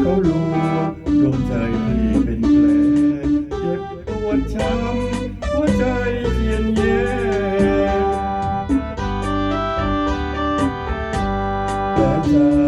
เขาลวงดวงใจพี่เป็นแผลเจ็บปวดช้ำหัวใจเย็นเย็นและใจ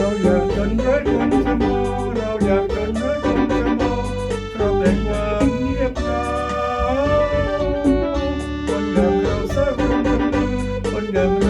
เราอยากจนร้อยคนสมอเราอยากจนร้อยคนสมอเราแต่งความเงียบเหงาคนอย่างเราสร้างคนคนอย่างเรา